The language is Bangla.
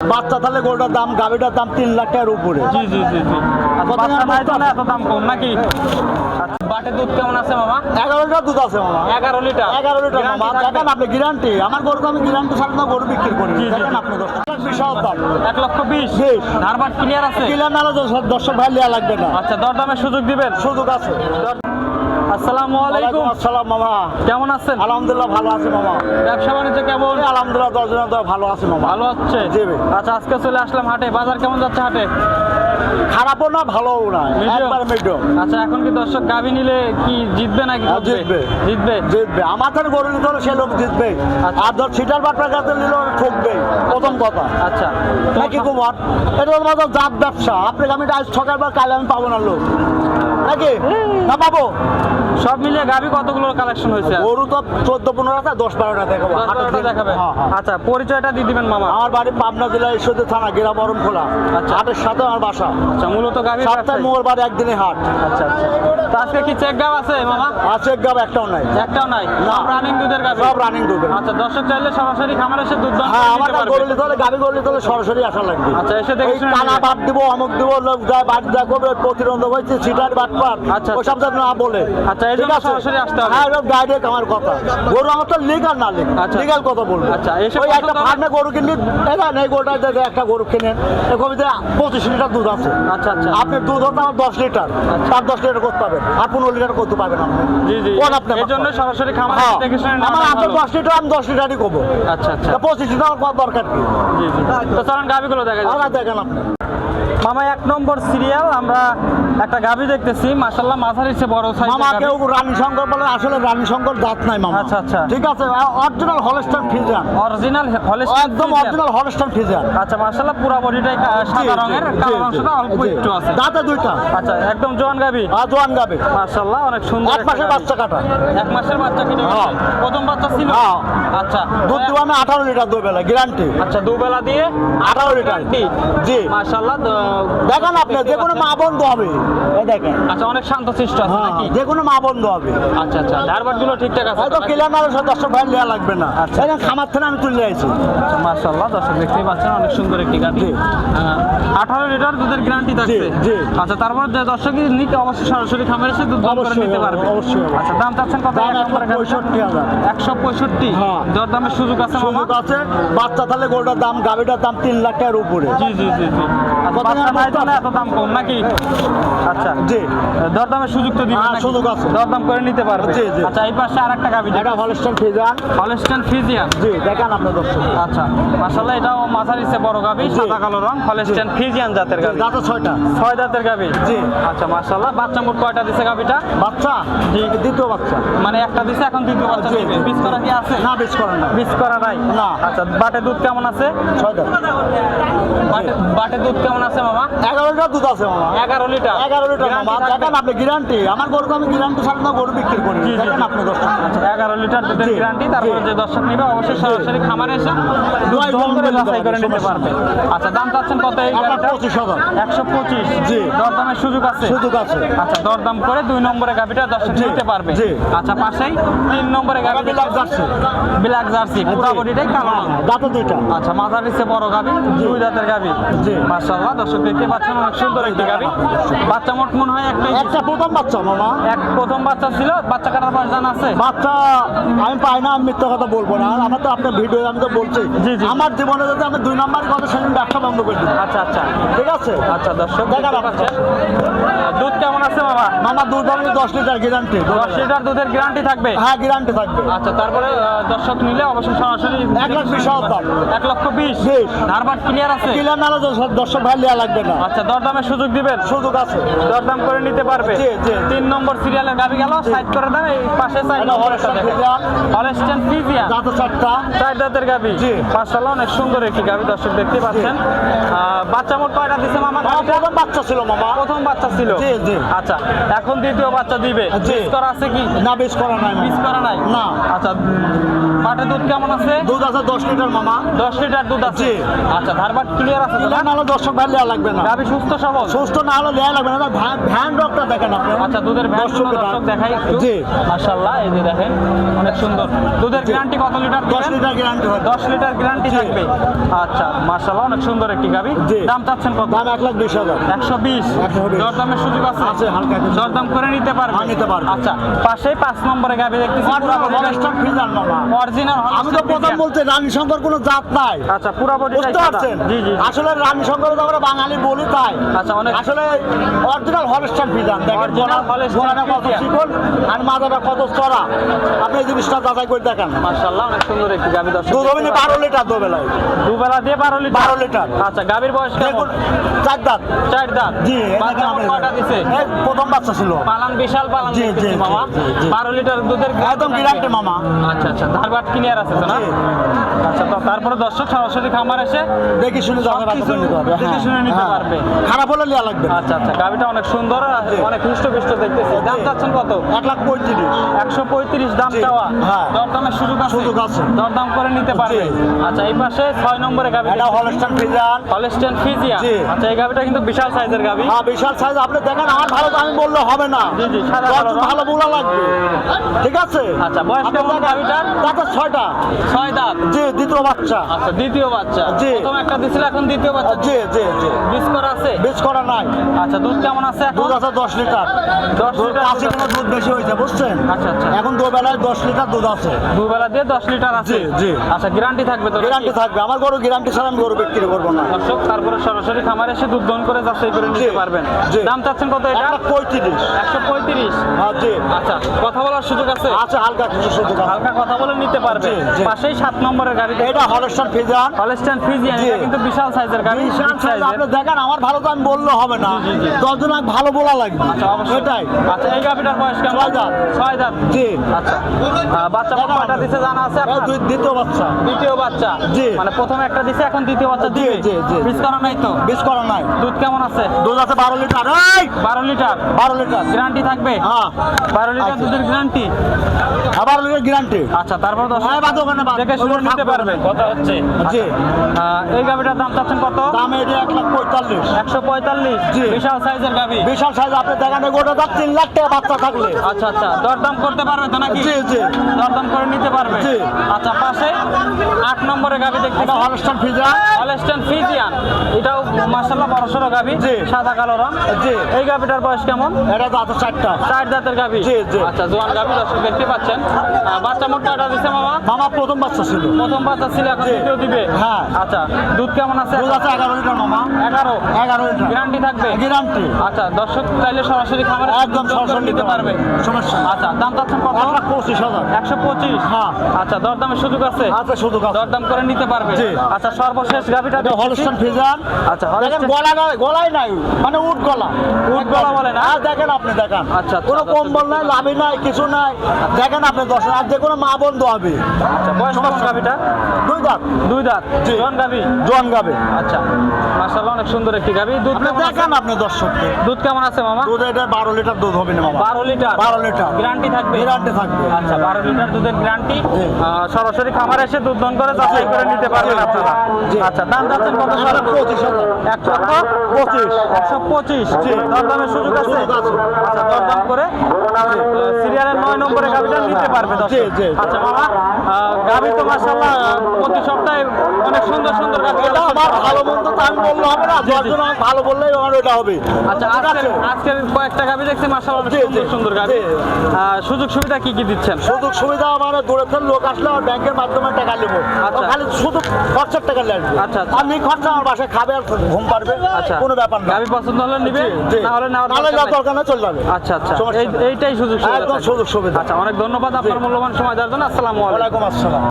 বাচ্চা তাহলে গোলটার দাম গাভিটার দাম তিন লাখ টাকার উপরে। জি জি জি জি। আচ্ছা, বাচ্চা নাই বলতো? জন্য এত দাম কম নাকি? বাটের দুধ কেমন আছে মামা? এগারো লিটার দুধ আছে মামা। এগারো লিটার? এগারো লিটার মামা। দেখেন আপনি গ্যারান্টি আমার গরু আমি গ্যারান্টি ছাড়া না গরু বিক্রি করি জি, জি, দেখেন আপনি দশ লাখ বিশাল দাম। এক লক্ষ বিশ? বিশ। ধারবাট ক্লিয়ার আছে? কিলার নালা দর্শক ভাই লিয়া লাগবে না। আচ্ছা দরদামের সুযোগ দিবেন? সুযোগ আছে। আসসালামু আলাইকুম। আসসালাম মামা। কেমন আছেন? আলহামদুলিল্লাহ ভালো আছে মামা। ব্যবসা বাণিজ্য কেমন? আলহামদুলিল্লাহ ভালো আছে মামা। ভালো হচ্ছে জি আচ্ছা আজকে চলে আসলাম হাটে। বাজার কেমন যাচ্ছে হাটে? খারাপও না ভালোও না। একবার মিডিয়াম। আচ্ছা এখন কি দর্শক গাভী নিলে কি জিতবে নাকি হ্যাঁ? জিতবে। জিতবে। জিতবে? আমাদের গরু নিতে হলে সে লোক জিতবে। আচ্ছা। আর ধর সিটার বাট্টার কাছে নিলে ঠকবে। প্রথম কথা। আচ্ছা। নাকি কুমার এটা আমাদের জাত ব্যবসা। আপনাকে আমি আজ সকালবার কালে আমি পাবো না লোক। নাকি? না পাবো? সব মিলিয়ে গাভী কতগুলো কালেকশন হয়েছে? গরু তো চোদ্দ পনেরো আছে দশ বারোটা দেখাবো। দেখাবে? হ্যাঁ, হ্যাঁ। আচ্ছা পরিচয়টা দিয়ে দিবেন মামা। আমার বাড়ি পাবনা জেলা ঈশ্বরদী থানা গেরা বরম খোলা। আচ্ছা। হাটের সাথে আমার বাসা। আচ্ছা মূলত গাবি সাতটায় মঙ্গলবার একদিনে হাট। আচ্ছা আচ্ছা। আজকে কি চেক গাভ আছে মামা? আছে গাব একটাও নাই। একটাও নাই? সব রানিং দুধের গাভী সব রানিং দুধের। আচ্ছা দর্শক চাইলে সরাসরি খামার এসে দুধ দাম হ্যাঁ আমার গরু নিতে হলে গাবি গরু নিতে হলে সরাসরি আসা লাগবে। আচ্ছা, এসে দেখে কানা। বাদ দিব অমুক দিব লোক যায় বাদ দেওয়া করবে প্রতিবন্ধক হয়েছে সিটার বাদ পাট আচ্ছা, ওসব যেন না বলে। আচ্ছা, এই জন্য সরাসরি আসতে হবে। হ্যাঁ এরকম ডাইরেক্ট আমার কথা। গরু আমার তো লিগাল না লিগ আচ্ছা। লিগাল কথা বলব। আচ্ছা, এসে ওই একটা ফার্মে গরু কিনলি এই না এই গরুটা একটা গরু কিনেন এই কবিতে পঁচিশ লিটার দুধ আছে। আচ্ছা আচ্ছা। আপনি দুধ হতে আমার দশ লিটার। তার দশ লিটার করতে পারবেন আর পনেরো লিটার করতে পারবেন আপনি। জি জি। আপনি এই জন্য সরাসরি খামার হ্যাঁ। দেখে শুনে আমার আপনার দশ লিটার আমি দশ লিটারই করব। আচ্ছা আচ্ছা। পঁচিশ লিটার আমার দরকার কি? জি জি। তো চলুন গাভীগুলো দেখা যাক। দেখেন আপনি। মামা এক নম্বর সিরিয়াল আমরা একটা গাভী দেখতেছি। মাশাল্লাহ মাঝারি চেয়ে বড় মামা সাইজের কেউ রানী শঙ্কর বলে আসলে রানী শঙ্কর দাঁত নাই মামা। আচ্ছা, আচ্ছা। ঠিক আছে অরিজিনাল হলস্টান ফিজিয়ান অরিজিনাল হলে একদম অরিজিনাল হলস্টান ফিজিয়ান আচ্ছা মাশাল্লাহ পুরো বডিটাই সাদা রঙের কালো অংশটা অল্প একটু আছে। দাঁতে দুইটা। আচ্ছা একদম জোয়ান গাভী। আর জোয়ান গাবে মাশাল্লাহ অনেক সুন্দর এক মাসের বাচ্চা কাটা। এক মাসের বাচ্চা কিনে হ্যাঁ। প্রথম বাচ্চা ছিল? হ্যাঁ। আচ্ছা। দুধ দিব আমি আঠারো লিটার দুই বেলা গ্যারান্টি আচ্ছা দুবেলা দিয়ে আঠারো লিটার। জি। মাশাল্লাহ দেখেন আপনি যে কোনো মা বন্ধ হবে। এই দেখেন। আচ্ছা অনেক শান্ত শিষ্ট আছে হ্যাঁ নাকি? যে কোনো মা বন্ধ হবে। আচ্ছা আচ্ছা ধারবাটগুলো ঠিকঠাক আছে হয়তো কিলার নালে সব দশটা ভাই নেওয়া লাগবে না। আচ্ছা। এই খামার থেকে আমি তুলে আইছি মাশাআল্লাহ দর্শক দেখতেই পাচ্ছেন অনেক সুন্দর একটি গাড়ি। আঠারো লিটার দুধের গ্যারান্টি থাকছে। আচ্ছা তারপর যে দর্শকই নিতে অবশ্যই সরাসরি খামার এসে দুধ দাম করে নিতে পারবে। অবশ্যই। আচ্ছা দাম চাচ্ছেন কত? পঁয়ষট্টি হাজার। একশো পঁয়ষট্টি। হ্যাঁ। দরদামের সুযোগ আছে সুযোগ আছে। বাচ্চা তাহলে গোলটার দাম গাভিটার দাম তিন লাখ টাকার উপরে। জি জি জি জি। বাচ্চা দাম জন্য এত দাম কম নাকি? আচ্ছা। জি। দরদামের সুযোগ তো দিবেন হ্যাঁ, নাকি? সুযোগ আছে। দরদাম করে নিতে পারবে জি, জি। আচ্ছা এই পাশে আরেকটা গাভি এটা হলস্টান ফিজান হলস্টেন ফিজিয়ান জি দেখেন আপনার দর্শক। আচ্ছা মাশাআল্লাহ এটাও মাথার ইচ্ছে বড় গাবি সাদা কালো রং হলস্টেন ফিজিয়ান জাতের গাবি দাঁতে ছয়টা। ছয় দাঁতের গাবি জি। আচ্ছা মাশাআল্লাহ বাচ্চা মোট কয়টা দিছে গাবিটা বাচ্চা? জি। দ্বিতীয় বাচ্চা। মানে একটা দিছে এখন দ্বিতীয় বাচ্চা দিবে। করা কি আছে? না বেশ করেন না বীজ করা নাই? না। আচ্ছা বাটে দুধ কেমন আছে? বাটে দুধ কেমন আছে? মামা? এগারো লিটার দুধ আছে মামা। এগারো লিটার? এগারো লিটার মামা। দেখেন আপনি গ্যারান্টি আমার গরু আমি গ্যারান্টি ছাড়া না গরু বিক্রি করি জি, জি, দেখেন আপনি দর্শক এগারো লিটার দুধের গ্যারান্টি তারপরে। যে দর্শক নিবে অবশ্যই সরাসরি খামারে এসে দুধ দোয়াই দহন দহন করে করে যাচাই করে নিতে নিতে পারবে, পারবে আচ্ছা দাম চাচ্ছেন কত এই গাড়িটা পঁচিশ হাজার। একশো পঁচিশ। জি। দরদামের সুযোগ আছে? সুযোগ আছে। আচ্ছা দরদাম করে দুই নম্বরে গাভিটা দর্শক নিতে পারবে। আচ্ছা পাশেই তিন নম্বরে jersey। Black jersey. পুরা বডিটাই কালো। রং। দুইটা। আচ্ছা মাথার নিচে বড় গাভি দুই দাঁতের গাভি জি। মাশাআল্লাহ দর্শক দেখতে পাচ্ছেন অনেক সুন্দর একটি গাভি বাচ্চা মোট মনে হয় একটাই একটা প্রথম বাচ্চা মামা এক প্রথম বাচ্চা ছিল বাচ্চা কাটার বয়স জানা আছে? বাচ্চা আমি পাই না আমি মিথ্যা কথা বলব না। আমার তো আপনার ভিডিও আমি তো বলছি। আমার জীবনে যদি আমি দুই নম্বর কথা সেদিন ব্যবসা বন্ধ করে দিই আচ্ছা আচ্ছা। ঠিক আছে? আচ্ছা দর্শক দেখা পাচ্ছেন। দুধ কেমন আছে বাবা? মামা দুধ আমি দশ লিটার গ্যারান্টি দশ লিটার দুধের গ্যারান্টি থাকবে? হ্যাঁ গ্যারান্টি থাকবে। আচ্ছা তারপরে দর্শক নিলে অবশ্যই সরাসরি এক লাখ বিশ হাজার এক লক্ষ বিশ। ধারবাট ক্লিয়ার আছে? নালে দশ- দর্শক ভাই নেওয়া লাগবে না। আচ্ছা দরদামের সুযোগ দিবেন? সুযোগ আছে। দরদাম করে নিতে পারবে? জি, জি। তিন নম্বর সিরিয়ালের গাবি গেল সাইড করে দেন এই পাশে হলস্টাইন ফ্রিজিয়ান। হলস্টেন ফিজিয়া দাঁতে চারটা চার দাঁতের গাবি। জি। মাশাআল্লাহ অনেক সুন্দর একটি গাবি দর্শক দেখতে পাচ্ছেন। বাচ্চা মোট কয়টা দিছে মামা? প্রথম বাচ্চা ছিল মামা। প্রথম বাচ্চা ছিল? জি, জি। আচ্ছা এখন দ্বিতীয় বাচ্চা দিবে। মিস করা আছে কি? না বেশ করা নাই মিস মামা। করা নাই? না। আচ্ছা পাটের দুধ কেমন আছে? দুধ আছে দশ লিটার মামা। দশ লিটার দুধ আছে? আচ্ছা ধারবাট ক্লিয়ার আছে না? না দর্শক ভাই লাগবে না। গাভী সুস্থ সবল। সুস্থ না হলে লেয়া লাগবে না। ভ্যান- ভ্যান দেখেন আপনি। আচ্ছা দুধের ভ্যান দর্শক দেখাই জি। মাশাআল্লাহ এই যে দেখেন অনেক সুন্দর। দুধের গ্যারান্টি কত লিটার দশ দিবেন লিটার গ্যারান্টি হবে দশ লিটার গ্যারান্টি থাকবে। আচ্ছা মাশাআল্লাহ অনেক সুন্দর একটি গাভী। দাম চাচ্ছেন কত? দাম এক লাখ বিশ হাজার। একশো বিশ। 120 দরদামের সুযোগ আছে? আছে, হালকা দরদাম করে নিতে পারবে? হ্যাঁ, নিতে পারবে। আচ্ছা পাশেই পাঁচ নম্বরে গাভী দেখতেছি মামা। অরিজিনাল আমি তো প্রথম বলতে রানী শঙ্কর কোনো জাত নাই। আচ্ছা পুরা বডি জি জি। আসলে রানী শঙ্কর তো আমরা বাঙালি বলি তাই। আচ্ছা, অনেক- আসলে অরিজিনাল হলস্টার দেখেন Original কত Friesian। আর মাথাটা কত চড়া। আপনি জিনিসটা যাচাই করে দেখেন। মাশাআল্লাহ অনেক সুন্দর একটি গাভী দর্শক। দুধ হবে না বারো লিটার দুবেলায়। দুবেলা দিয়ে বারো লিটার? বারো লিটার। আচ্ছা গাভীর বয়স কেমন? চার দাঁত। চার দাঁত? জি বাচ্চা কয়টা দিছে? প্রথম বাচ্চা ছিল। পালান বিশাল পালান জি, জি, মামা। জি, জি। বারো লিটার দুধের একদম গ্যারান্টি মামা। আচ্ছা আচ্ছা ধারবাট কিনে আর আছে তো না? আচ্ছা তো তারপরে দর্শক সরাসরি খামার এসে দেখি শুনে দেখে হ্যাঁ, শুনে নিতে হ্যাঁ। পারবে। খারাপ হলে নেওয়া লাগবে আচ্ছা আচ্ছা গাভিটা অনেক সুন্দর। অনেক হৃষ্ট পৃষ্ট দেখতেছি। দাম চাচ্ছেন কত? এক লাখ পঁয়ত্রিশ। একশো পঁয়ত্রিশ দাম চাওয়া। হ্যাঁ। দরদামের সুযোগ আছে? সুযোগ আছে। দরদাম করে নিতে পারবে। আচ্ছা এই পাশে ছয় নম্বরে গাভি এটা হলস্টার ফ্রিজার হলস্টেন ফিজিয়া জি। আচ্ছা এই গাভিটা কিন্তু বিশাল সাইজের গাভি হ্যাঁ বিশাল সাইজ। আপনি দেখেন আমার ভালো আমি বললে হবে না। জি, জি, সাদা। ভালো বোলা লাগবে। ঠিক আছে? আচ্ছা, বয়স কেমন গাভীটার? তাতে ছয়টা। ছয় দাঁত? জি দ্বিতীয় বাচ্চা। আচ্ছা দ্বিতীয় বাচ্চা। জি। প্রথম একটা দিছিল এখন দ্বিতীয় বাচ্চা। জি জি জি। বিশ করা আছে? বেশ করা নাই। আচ্ছা দুধ কেমন আছে দুধ আছে দশ লিটার। দশ দুধ লিটার কাছে দুধ কোনো দুধ বেশি হয়েছে বুঝছেন? আচ্ছা, আচ্ছা। এখন দুবেলায় দশ লিটার দুধ আছে। দুবেলা দিয়ে দশ লিটার আছে? জি। আচ্ছা গ্যারান্টি থাকবে তো গ্যারান্টি থাকবে। আমার গরু গ্যারান্টি ছাড়া আমি গরু বিক্রি করব না। দর্শক তারপরে সরাসরি খামার এসে দুধ দহন করে যাচাই করে নিতে পারবেন। দাম চাচ্ছেন কত এটা? পঁয়ত্রিশ। একশো পঁয়ত্রিশ? হ্যাঁ জি। আচ্ছা কথা বলার সুযোগ আছে? আছে হালকা কিছু শুধু হালকা কথা বলে নিতে পারবে। পাশেই সাত নম্বরের গাড়ি এটা হলস্টার ফিজার হলস্টাইন ফ্রিজিয়ান জি। এটা কিন্তু বিশাল সাইজের গাড়ি। বিশাল আপনি দেখেন আমার ভালো তো আমি বললে হবে না। দশজন আমি ভালো বলা লাগবে। আচ্ছা অবশ্যই। এটাই। আচ্ছা এই গাভিটার বয়স কেমন? ছয় দাঁত। ছয় দাঁত? জি। আচ্ছা। বাচ্চা কয়টা দিছে জানা আছে আপনার? দুই- দ্বিতীয় বাচ্চা। দ্বিতীয় বাচ্চা। জি। মানে প্রথমে একটা দিছে এখন দ্বিতীয় বাচ্চা দিবে জি, জি। মিস করা নাই তো? বেশ করা নাই। দুধ কেমন আছে? দুধ আছে বারো লিটার। এই! বারো লিটার? বারো লিটার। গ্যারান্টি থাকবে? হ্যাঁ। বারো লিটার আচ্ছা। দুধের গ্যারান্টি? হ্যাঁ, বারো লিটার গ্যারান্টি। আচ্ছা তারপর দশ হ্যাঁ বাদ ওখানে বাদ। দেখে শুনে নিতে পারবে কথা হচ্ছে। জি। এই গাভিটার দাম চাচ্ছেন কত? দাম এটা এক লাখ পঁয়তাল্লিশ। একশো পঁয়তাল্লিশ? বিশাল সাইজের গাভি। বিশাল সাইজ আপনি দেখেন এই গোটা দাম তিন লাখ টাকা বাচ্চা থাকলে। আচ্ছা আচ্ছা। দরদাম করতে পারবে তো নাকি? জি, জি। দরদাম করে নিতে পারবে? জি। আচ্ছা পাশে আট নম্বরে গাভি দেখতে এটা হলস্টার ফিজার হলস্টেন ফিজিয়ান এটাও গাভি জি। সাদা কালো রং। জি। এই গাভিটার বয়স কেমন? এটা দাঁত চারটা। চার জাতের গাভি? জি, জি। আচ্ছা জোয়ান গাভি দর্শক দেখতে পাচ্ছেন। বাচ্চা মোটটা দিছে মামা? মামা প্রথম বাচ্চা ছিল। প্রথম বাচ্চা ছিল এখন দ্বিতীয় দিবে? হ্যাঁ। আচ্ছা দুধ কেমন আছে? দুধ আছে এগারো লিটার মামা। এগারো। এগারো গ্যারান্টি থাকবে? গ্যারান্টি আচ্ছা দর্শক চাইলে সরাসরি খামারে একদম সরাসরি নিতে পারবে? সমস্যা আচ্ছা দাম চাচ্ছেন কত? এক পঁচিশ হাজার। একশো পঁচিশ? হ্যাঁ। আচ্ছা দরদামের সুযোগ আছে? দরদাম করে নিতে পারবে? আচ্ছা সর্বশেষ গাভিটা আচ্ছা গলা নাই গলাই নাই। মানে উট গলা। উট গলা বলে না? দেখেন আপনি দেখেন। আচ্ছা, কোনো কম্বল নাই লাভি নাই কিছু নাই। দেখেন আপনি দশ আর যে কোনো মা বন্ধু হবে। আচ্ছা বয়স গাভিটা? দুই দাঁত। দুই দাঁত? জি। জোয়ান গাভি? জোয়ান গাবে আচ্ছা মাশাআল্লাহ অনেক সুন্দর একটি গাভি দুধ কেমন দেখেন আপনি দর্শককে দুধ কেমন আছে মামা? দুধ এটা বারো লিটার দুধ হবে না মামা। বারো লিটার? বারো লিটার। গ্যারান্টি থাকবে? গ্যারান্টি থাকবে। আচ্ছা বারো লিটার দুধের গ্যারান্টি সরাসরি খামারে এসে দুধ দন করে যাচাই করে নিতে পারবেন আপনারা। আচ্ছা দাম যাচ্ছেন কত লাখ পঁচিশ হাজার। একশো পঁচিশ। জি। দরদামের সুযোগ সুযোগ আছে। আচ্ছা দরদাম করে নয় নম্বরে গাভিটা নিতে পারবে জি। আচ্ছা মামা আহ, গাভি তো মাসাল্লাহ প্রতি সপ্তাহে অনেক সুন্দর সুন্দর গাভি আমার ভালো মন্দ তো আমি বললে হবে না আমার ভালো বললেই আমার ওটা হবে। আচ্ছা আছে? আজকের কয়েকটা গাভি দেখছি মাসাল্লাহ সুন্দর সুন্দর গাভি। সুযোগ সুবিধা কি কি দিচ্ছেন? সুযোগ সুবিধা আমার দূরের লোক আসলে আমার ব্যাংকের মাধ্যমে টাকা নেব। আচ্ছা। খালি শুধু খরচার টাকা লাগবে আচ্ছা, আচ্ছা। আমি খরচা আমার বাসায় খাবে আর ঘুম পারবে আচ্ছা। কোনো ব্যাপার না। গাভি পছন্দ হলে নিবে জি, জি। না হলে দরকার না চলে যাবে। আচ্ছা আচ্ছা। এইটাই সুযোগ সুবিধা একদম সুযোগ সুবিধা। আচ্ছা অনেক ধন্যবাদ আপনার মূল্যবান সময় দেওয়ার জন্য। আসসালামু আলাইকুম। ওয়ালাইকুম আসসালাম।